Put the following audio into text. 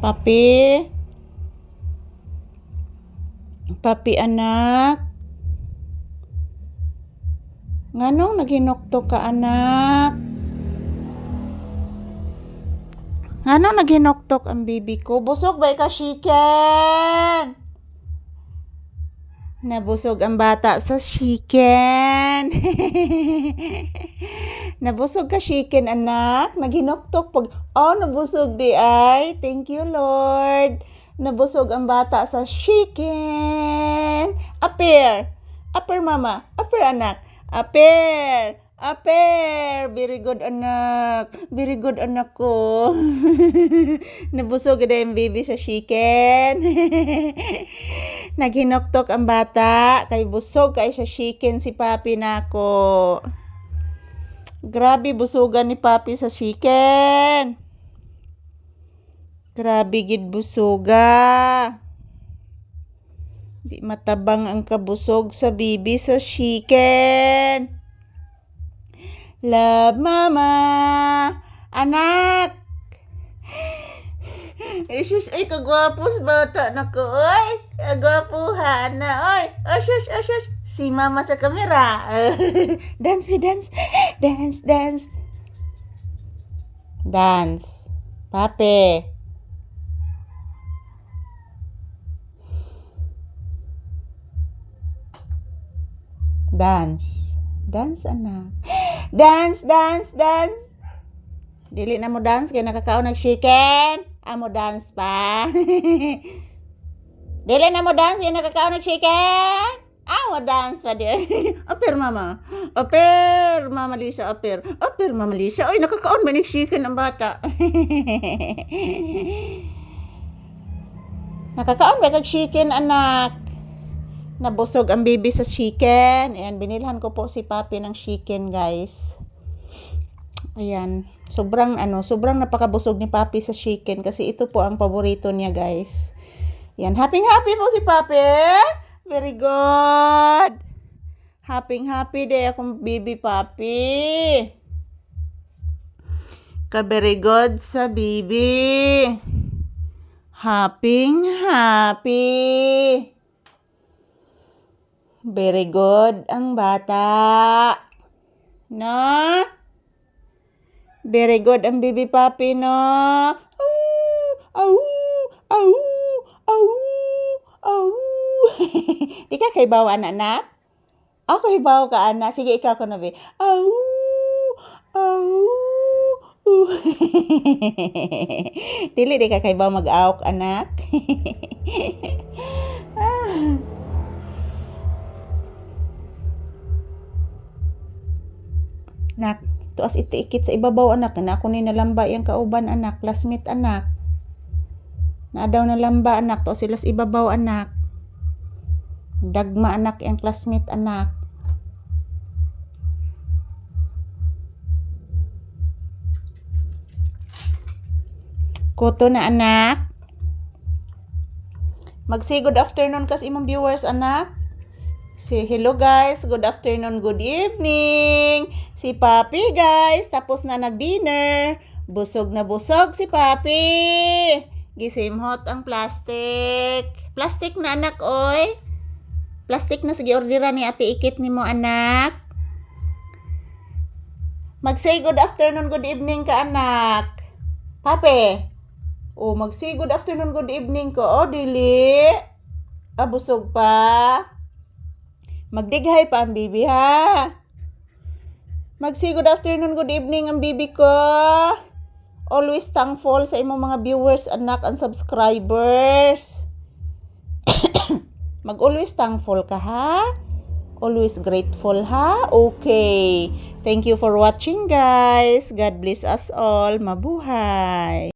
Papi? Papi anak? Nganong naghinuktok ka anak? Nganong naghinuktok ang bibi ko? Busog ba ka chicken? Nabusog ang bata sa chicken. nabusog ka chicken anak. Naghinuktok pag oh nabusog di ay. Thank you Lord. Nabusog ang bata sa chicken. Apir. Apir mama. Apir anak. Apir. Apir. Very good anak. Very good anak ko. Nabusog na yung baby sa chicken. Naghinoktok ang bata. Kay busog kay sa chicken si papi nako. Grabe busugan ni papi sa chicken. Grabe gid busuga. Di matabang ang kabusog sa bibi sa chicken. Love mama. Anak. Isus, ay kagwapos bata na ko, oy. Kagwapuhan na, oy. Asus, asus. Si mama sa kamera. dance, we dance. Dance, dance. Dance. Pape. Dance. Dance, anak. Dance, dance, dance. Dili na mo dance kay nakakaon ng chicken. Amo dance pa. Dili na mo dance kay nakakaon ng chicken. Amo dance pa dear. Aper mama. Aper mama Lisa, aper. Aper mama Lisa. Oy nakakaon ba ni chicken ang bata? nakakaon ba kag chicken anak? Nabusog ang baby sa chicken. Ayan, binilhan ko po si Papi ng chicken, guys. Ayan. Sobrang ano, sobrang napakabusog ni Papi sa chicken kasi ito po ang paborito niya, guys. Ayan, happy happy po si Papi. Very good. Happy happy day akong baby Papi. Ka very good sa baby. Happy happy. Very good ang bata. No? Very good ang baby papi, no? Au, au, au, au. Di ka kay bawa anak? Ako kay bawa ka, anak. Sige, ikaw ko na, be. Au, au. Dili, di ka kay bawa mag-awk, anak. ah. Nak, tuas itiikit sa ibabaw anak. Na ako ni nalamba yung kauban anak. Classmate anak. Na daw nalamba anak. Tuas sila ibabaw anak. Dagma anak yung classmate anak. Kuto na anak. Mag-say good afternoon kas imong viewers anak. Say hello guys, good afternoon, good evening. Si Papi guys, tapos na nag-dinner. Busog na busog si Papi. Gisimhot ang plastic. Plastic na anak oy. Plastic na sige ordera ni ate ikit nimo anak. Mag-say good afternoon, good evening ka anak. Papi. O mag-say good afternoon, good evening ko. O dili. Ah, busog pa. Magdighay pa ang bibi ha. Magsi good afternoon, good evening ang bibi ko. Always thankful sa imong mga viewers, anak, and subscribers. Mag always thankful ka ha. Always grateful ha. Okay. Thank you for watching guys. God bless us all. Mabuhay.